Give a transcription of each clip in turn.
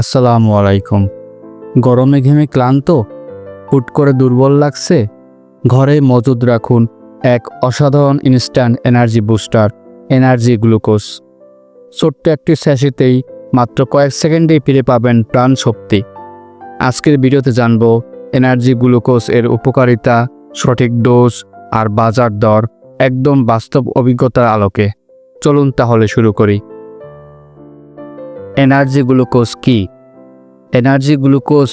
আসসালামু আলাইকুম। গরমে ঘেমে ক্লান্ত? হুট করে দুর্বল লাগছে? ঘরে মজুদ রাখুন এক অসাধারণ instant energy booster energy glucose ছোট্ট একটি স্যাশিতেই মাত্র কয়েক সেকেন্ডেই ফিরে পাবেন প্রাণ শক্তি। আজকের ভিডিওতে জানব এনার্জি গ্লুকোজ এর উপকারিতা, সঠিক ডোজ আর বাজার দর, একদম বাস্তব অভিজ্ঞতার আলোকে। চলুন তাহলে শুরু করি। এনার্জি গ্লুকোজ কি? Energy glucose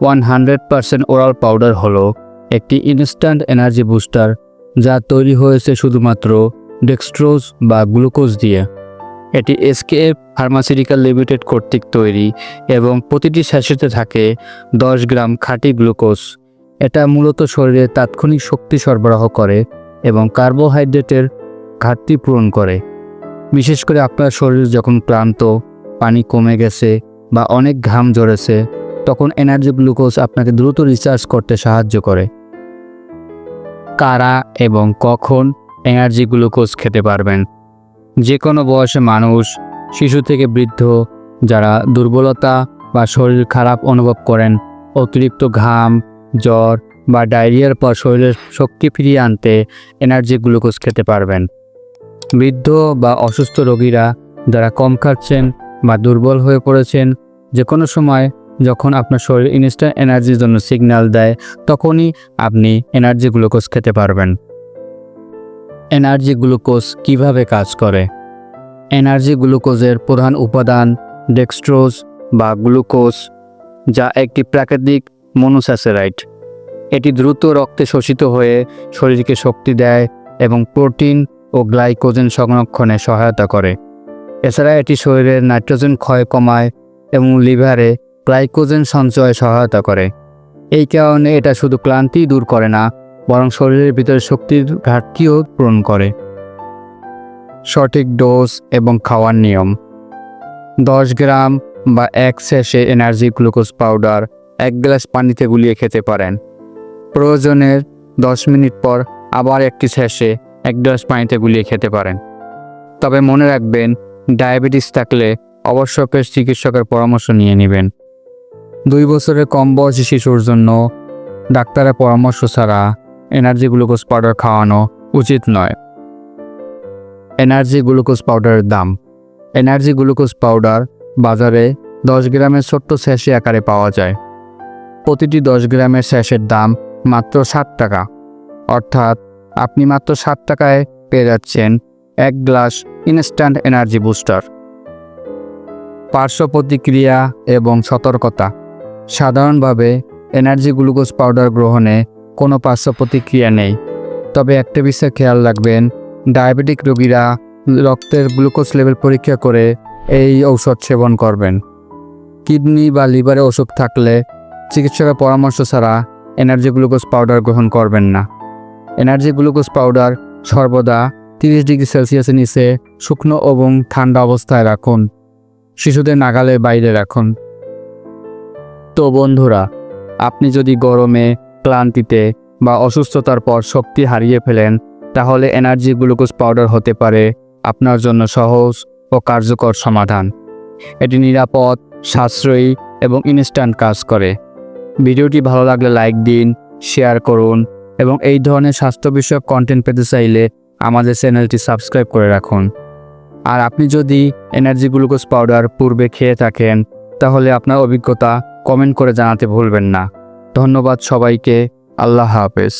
one hundred percent oral powder হলো একটি ইনস্ট্যান্ট এনার্জি বুস্টার যা তৈরি হয়েছে শুধুমাত্র ডেক্সট্রোজ বা গ্লুকোজ দিয়ে। এটি এসকেএফ ফার্মাসিউটিক্যাল লিমিটেড কর্তৃক তৈরি এবং প্রতিটি স্যাশেতে থাকে দশ গ্রাম খাঁটি গ্লুকোজ এটা মূলত শরীরে তাৎক্ষণিক শক্তি সরবরাহ করে এবং কার্বোহাইড্রেটের ঘাটতি পূরণ করে। বিশেষ করে আপনার শরীর যখন ক্লান্ত পানি কমে গেছে বা অনেক ঘাম ঝরেছে, তখন এনার্জি গ্লুকোজ আপনাকে দ্রুত রিচার্জ করতে সাহায্য করে। কারা এবং কখন এনার্জি গ্লুকোজ খেতে পারবেন? যে কোনো বয়সে মানুষ, শিশু থেকে বৃদ্ধ, যারা দুর্বলতা বা শরীর খারাপ অনুভব করেন, অতিরিক্ত ঘাম, জ্বর বা ডায়রিয়ার পর শরীরের শক্তি ফিরিয়ে আনতে এনার্জি গ্লুকোজ খেতে পারবেন। বৃদ্ধ বা অসুস্থ রোগীরা যারা কম খাচ্ছেন বা দুর্বল হয়ে পড়েছেন যে কোনো সময় যখন আপনার শরীর ইনস্ট্যান্ট এনার্জির জন্য সিগন্যাল দেয়, তখনই আপনি এনার্জি গ্লুকোজ খেতে পারবেন। এনার্জি গ্লুকোজ কীভাবে কাজ করে? এনার্জি গ্লুকোজের প্রধান উপাদান ডেক্সট্রোজ বা গ্লুকোজ যা একটি প্রাকৃতিক মনোস্যাসেরাইট এটি দ্রুত রক্তে শোষিত হয়ে শরীরকে শক্তি দেয় এবং প্রোটিন ও গ্লাইকোজেন সংরক্ষণে সহায়তা করে। এছাড়া এটি শরীরের নাইট্রোজেন ক্ষয় কমায় এবং লিভারে গ্লাইকোজেন সঞ্চয়ে সহায়তা করে। এই কারণে এটা শুধু ক্লান্তি দূর করে না, বরং শরীরের ভিতরে শক্তির ঘাটতিও পূরণ করে। সঠিক ডোজ এবং খাওয়ার নিয়ম। দশ গ্রাম বা এক শেষে এনার্জি গ্লুকোজ পাউডার এক গ্লাস পানিতে গুলিয়ে খেতে পারেন। প্রয়োজনের দশ মিনিট পর আবার একটি শেষে এক গ্লাস পানিতে গুলিয়ে খেতে পারেন। তবে মনে রাখবেন ডায়াবেটিস থাকলে অবশ্যই চিকিৎসকের পরামর্শ নিয়ে নেবেন। দুই বছরের কম বয়সী শিশুর জন্য ডাক্তারের পরামর্শ ছাড়া এনার্জি গ্লুকোজ পাউডার খাওয়ানো উচিত নয়। এনার্জি গ্লুকোজ পাউডারের দাম। এনার্জি গ্লুকোজ পাউডার বাজারে দশ গ্রামের ছোট্ট স্যাশে আকারে পাওয়া যায়। প্রতিটি দশ গ্রামের স্যাশের দাম মাত্র ষাট টাকা। অর্থাৎ আপনি মাত্র ষাট টাকায় পেয়ে যাচ্ছেন এক গ্লাস ইনস্ট্যান্ট এনার্জি বুস্টার। পার্শ্ব প্রতিক্রিয়া এবং সতর্কতা। সাধারণভাবে, এনার্জি গ্লুকোজ পাউডার গ্রহণে কোনো পার্শ্ব প্রতিক্রিয়া নেই। তবে একটা বিষয়ে খেয়াল রাখবেন, ডায়াবেটিক রোগীরা রক্তের গ্লুকোজ লেভেল পরীক্ষা করে এই ঔষধ সেবন করবেন। কিডনি বা লিভারে অসুখ থাকলে চিকিৎসকের পরামর্শ ছাড়া এনার্জি গ্লুকোজ পাউডার গ্রহণ করবেন না। এনার্জি গ্লুকোজ পাউডার সর্বদা তিরিশ ডিগ্রি সেলসিয়াসের নিচে শুকনো এবং ঠান্ডা অবস্থায় রাখুন। শিশুদের নাগালের বাইরে রাখুন। তো বন্ধুরা, আপনি যদি গরমে, ক্লান্তিতে বা অসুস্থতার পর শক্তি হারিয়ে ফেলেন, তাহলে এনার্জি গ্লুকোজ পাউডার হতে পারে আপনার জন্য সহজ ও কার্যকর সমাধান। এটি নিরাপদ, সাশ্রয়ী এবং ইনস্ট্যান্ট কাজ করে। ভিডিওটি ভালো লাগলে লাইক দিন, শেয়ার করুন এবং এই ধরনের স্বাস্থ্য বিষয়ক কন্টেন্ট পেতে চাইলে আমাদের চ্যানেলটি সাবস্ক্রাইব করে রাখুন। আর আপনি যদি এনার্জি গ্লুকোজ পাউডার পূর্বে খেয়ে থাকেন, তাহলে আপনার অভিজ্ঞতা কমেন্ট করে জানাতে ভুলবেন না। ধন্যবাদ সবাইকে। আল্লাহ হাফেজ।